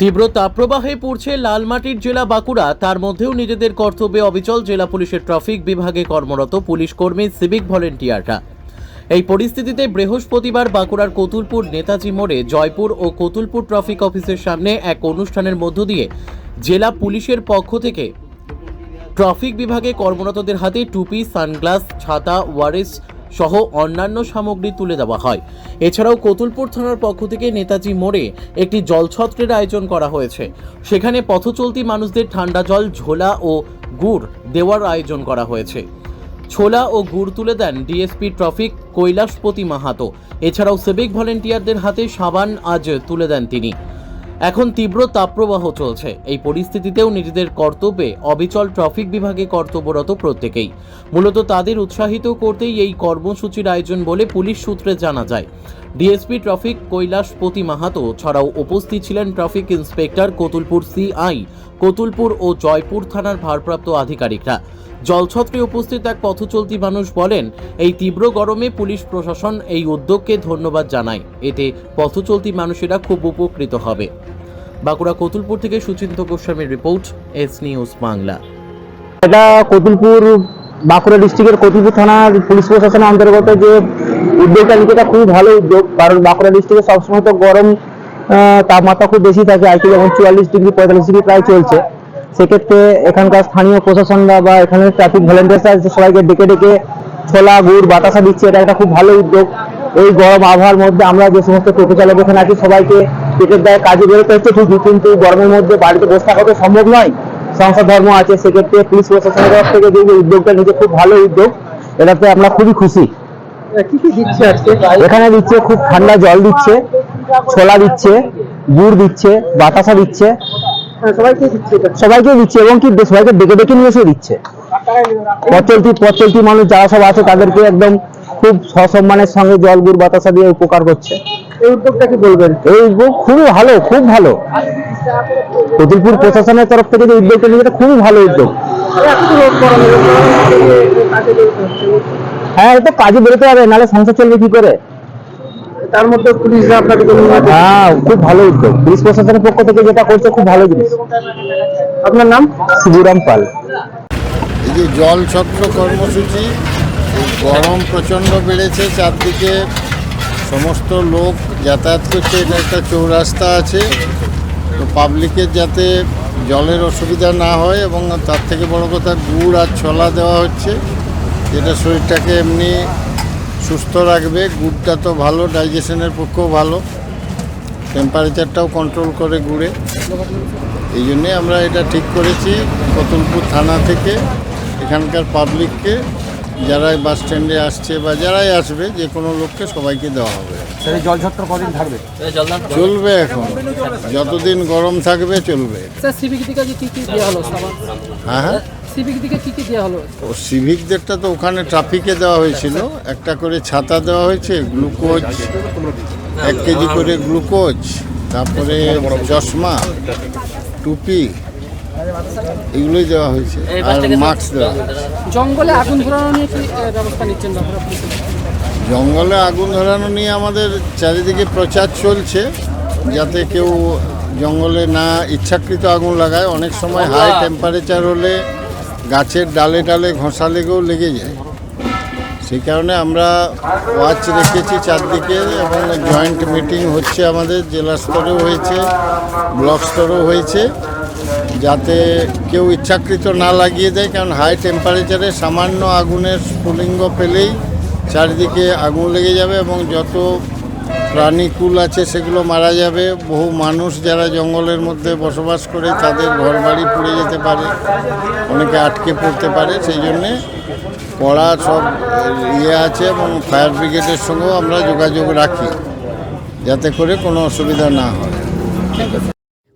তীব্র তাপপ্রবাহে পড়ছে লালমাটির জেলা বাঁকুড়া। তার মধ্যেও নিজেদের কর্তব্যে অবিচল জেলা পুলিশের ট্রাফিক বিভাগে কর্মরত পুলিশ কর্মী, সিভিক ভলেন্টিয়াররা। এই পরিস্থিতিতে বৃহস্পতিবার বাঁকুড়ার কতুলপুর নেতাজি মোড়ে জয়পুর ও কতুলপুর ট্রাফিক অফিসের সামনে এক অনুষ্ঠানের মধ্য দিয়ে জেলা পুলিশের পক্ষ থেকে ট্রাফিক বিভাগে কর্মরতদের হাতে টুপি, সানগ্লাস, ছাতা ওয়ারেস সহ অন্যান্য সামগ্রী তুলে দেওয়া হয়। এছাড়াও কতুলপুর থানার পক্ষ থেকে নেতাজি মোড়ে একটি জলছত্রের আয়োজন করা হয়েছে। সেখানে পথচলতি মানুষদের ঠান্ডা জল, ঝোলা ও গুড় দেওয়ার আয়োজন করা হয়েছে। ছোলা ও গুড় তুলে দেন ডিএসপি ট্রাফিক কৈলাসপতি মাহাতো। এছাড়াও সিভিক ভলেন্টিয়ারদের হাতে সাবান আজ তুলে দেন তিনি। এখন তীব্র তাপপ্রবাহ চলছে। এই পরিস্থিতিতেও নিজেদের কর্তব্যে অবিচল ট্রাফিক বিভাগে কর্তব্যরত প্রত্যেকেই। মূলত তাদের উৎসাহিত করতেই এই কর্মসূচির আয়োজন বলে পুলিশ সূত্রে জানা যায়। ডিএসপি ট্রাফিক কৈলাসপতি মাহাতো ছাড়াও উপস্থিত ছিলেন traffic inspector Kotulpur CI, Kotulpur ও জয়পুর থানার ভারপ্রাপ্ত আধিকারিকরা। জলছত্রে উপস্থিত এক পথচলতি মানুষ বলেন, এই তীব্র গরমে পুলিশ প্রশাসন এই উদ্যোগকে ধন্যবাদ জানায়। এতে পথচলতি মানুষেরা খুব উপকৃত হবে। বাঁকুড়া কতুলপুর থেকে সুচিন্ত গোস্বামীর রিপোর্ট, এস নিউজ বাংলা। এটা কতুলপুর, বাঁকুড়া ডিস্ট্রিক্টের কতুলপুর থানার পুলিশ প্রশাসনের অন্তর্গত যে উদ্যোগটা নিতে খুবই ভালো উদ্যোগ। কারণ বাঁকুড়া ডিস্ট্রিক্টে সবসময় তো গরম তাপমাত্রা খুব বেশি থাকে আজকে যেমন চুয়াল্লিশ ডিগ্রি, পঁয়তাল্লিশ ডিগ্রি প্রায় চলছে। সেক্ষেত্রে এখানকার স্থানীয় প্রশাসনরা বা এখানে ট্রাফিক ভলেন্টিয়ার্স আছে সবাইকে ডেকে ডেকে ছোলা গুড় বাতাসা দিচ্ছে এটা একটা খুব ভালো উদ্যোগ। এই গরম আবহাওয়ার মধ্যে আমরা যে সমস্ত টোটো চালক এখানে আছি সবাইকে পেটের দায়ে কাজে বেরোতে হচ্ছে ঠিকই কিন্তু গরমের মধ্যে বাড়িতে বসে থাকা তো সম্ভব নয়। সংসার ধর্ম আছে সেক্ষেত্রে পুলিশ প্রশাসনের তরফ থেকে যে উদ্যোগটা নিতে খুব ভালো উদ্যোগ। এটাতে আমরা খুবই খুশি। এখানে দিচ্ছে খুব ঠান্ডা জল দিচ্ছে ছোলা দিচ্ছে গুড় দিচ্ছে বাতাসা দিচ্ছে। সবাইকে দিচ্ছে এটা। সবাইকে দিচ্ছে এবং কি সবাইকে ডেকে ডেকে নিয়ে এসে দিচ্ছে। পথ চলতি মানুষ যারা সব আছে তাদেরকে একদম খুব সসম্মানের সঙ্গে জল গুড় বাতাসা দিয়ে উপকার করছে। এই উদ্যোগটা কি বলবেন? এই উদ্যোগ খুবই ভালো খুব ভালো। কতুলপুর প্রশাসনের তরফ থেকে যে উদ্যোগটা নিয়েছে খুবই ভালো উদ্যোগ। হ্যাঁ এটা কাজে বেরোতে হবে নাহলে সংসার চলবে কি করে? তার মধ্যে পুলিশরা আপনাকে হ্যাঁ খুব ভালো উদ্যোগ। পুলিশ প্রশাসনের পক্ষ থেকে যেটা করছে খুব ভালো জিনিস। আপনার নাম? শিবুরাম পাল। এই যে জল ছত্র কর্মসূচি গরম প্রচণ্ড বেড়েছে চারদিকে সমস্ত লোক যাতায়াত করছে এটা একটা চৌরাস্তা আছে। তো পাবলিকের যাতে জলের অসুবিধা না হয় এবং তার থেকে বড় কথা গুড় আর ছোলা দেওয়া হচ্ছে যেটা শরীরটাকে এমনি সুস্থ রাখবে, গুড়টা তো ভালো ডাইজেশনের পক্ষেও ভালো। টেম্পারেচারটাও কন্ট্রোল করে গুড়ে। এই জন্যে আমরা এটা ঠিক করেছি। কতুলপুর থানা থেকে এখানকার পাবলিককে যারা বাস স্ট্যান্ডে আসছে বা যারাই আসবে যে কোনো লোককে সবাইকে দেওয়া হবে। জলছত্র কদিন থাকবে? চলবে এখন। যতদিন গরম থাকবে চলবে। স্যার সিভিক দিকে কি কি দেওয়া হলো? হ্যাঁ হ্যাঁ। সিভিক দিকে কি কি দেওয়া হলো? ও সিভিকদেরটা তো ওখানে ট্রাফিকে দেওয়া হয়েছিল। একটা করে ছাতা দেওয়া হয়েছে গ্লুকোজ এক কেজি করে গ্লুকোজ তারপরে চশমা টুপি এগুলোই দেওয়া হয়েছে। আর মাস্ক দেওয়া জঙ্গলে আগুন ধরানো নিয়ে কি ব্যবস্থা নিচ্ছেন জঙ্গলে আগুন ধরানো নিয়ে আমাদের চারিদিকে প্রচার চলছে যাতে কেউ জঙ্গলে না ইচ্ছাকৃত আগুন লাগায়। অনেক সময় হাই টেম্পারেচার হলে গাছের ডালে ডালে ঘষা লেগেও লেগে যায়। সেই কারণে আমরা ওয়াচ রেখেছি চারদিকে এবং জয়েন্ট মিটিং হচ্ছে আমাদের জেলা স্তরেও হয়েছে ব্লক স্তরেও হয়েছে। যাতে কেউ ইচ্ছাকৃত না লাগিয়ে দেয় কারণ হাই টেম্পারেচারে সামান্য আগুনের স্ফুলিঙ্গ পেলেই চারিদিকে আগুন লেগে যাবে এবং যত প্রাণীকুল আছে সেগুলো মারা যাবে। বহু মানুষ যারা জঙ্গলের মধ্যে বসবাস করে তাদের ঘরবাড়ি পুড়ে যেতে পারে, অনেকে আটকে পড়তে পারে। সেই জন্যে কড়া সব ইয়ে আছে এবং ফায়ার ব্রিগেডের সঙ্গেও আমরা যোগাযোগ রাখি, যাতে করে কোনো অসুবিধা না হয়।